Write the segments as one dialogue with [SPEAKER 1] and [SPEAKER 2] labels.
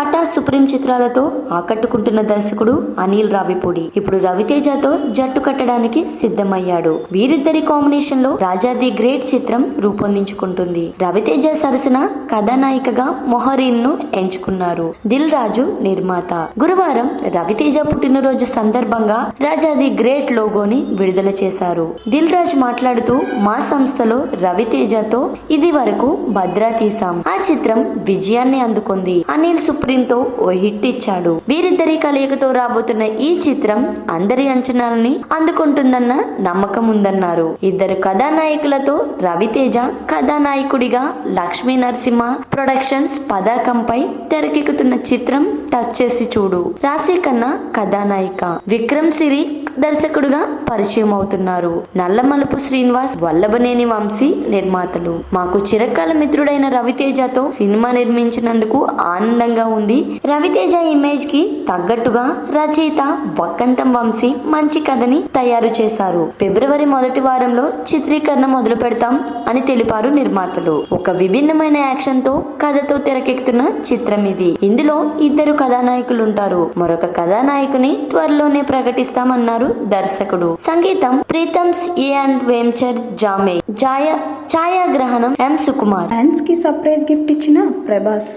[SPEAKER 1] పటా supreme చిత్రాలతో ఆకట్టుకుంటున్న దర్శకుడు అనిల్ రావిపూడి. ఇప్పుడు రవితేజతో జట్టు కట్టడానికి సిద్ధమయ్యాడు. వీరిద్దరి కాంబినేషన్లో రాజా ది గ్రేట్ చిత్రం రూపొందించుకుంటుంది. రవితేజ సరసన కథానాయికగా మొహరీన్ను ఎంచుకున్నారు. దిల్ రాజు నిర్మాత. గురువారం రవితేజ పుట్టినరోజు సందర్భంగా రాజా ది గ్రేట్ లోగోని విడుదల చేశారు. దిల్ రాజు మాట్లాడుతూ మా సంస్థలో రవితేజతో ఇది వరకు భద్రా తీసాం ఆ చిత్రం విజయాన్ని అందుకుంది. అనిల్ సుప్రీం తో ఓ హిట్ ఇచ్చాడు. వీరిద్దరి కలయికతో రాబోతున్న ఈ చిత్రం అందరి అంచనాలని అందుకుంటుందన్న నమ్మకం ఉందన్నారు. ఇద్దరు కథానాయకులతో రవితేజ కథానాయకుడిగా లక్ష్మీ నరసింహ ప్రొడక్షన్స్ పదాకంపై తెరకెక్కుతున్న చిత్రం టచ్ చేసి చూడు. రాశి కన్నా కథానాయిక. విక్రమ్ సిరి దర్శకుడుగా పరిచయం అవుతున్నారు నల్లమలుపు శ్రీనివాస్ వల్లభనేని వంశీ నిర్మాతలు. మాకు చిరకాల మిత్రుడైన రవితేజతో సినిమా నిర్మించినందుకు ఆనందంగా ఉంది. రవితేజ ఇమేజ్కి తగ్గట్టుగా రచయిత వక్కంతం వంశీ మంచి కథని తయారు చేశారు. ఫిబ్రవరి మొదటి వారంలో చిత్రీకరణ మొదలు పెడతాం అని తెలిపారు నిర్మాతలు. ఒక విభిన్నమైన యాక్షన్తో కథతో తెరకెక్కుతున్న చిత్రం ఇది. ఇందులో ఇద్దరు కథానాయకులు ఉంటారు మరొక కథానాయకుని త్వరలోనే ప్రకటిస్తామన్నారు దర్శకుడు. సంగీతం ప్రీతమ్స్ ఏ అండ్ వేంచర్ జామే. జాయ ఛాయాగ్రహణం ఎం సుకుమార్.
[SPEAKER 2] ఫ్యాన్స్కి సర్ప్రైజ్ గిఫ్ట్ ఇచ్చిన ప్రభాస్.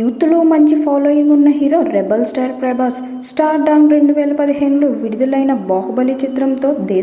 [SPEAKER 2] యూత్లో మంచి ఫాలోయింగ్ ఉన్న hero rebel star Prabhas. Star dong రెండు వేల పదిహేనులో విడుదలైన బాహుబలి చిత్రంతో దేశ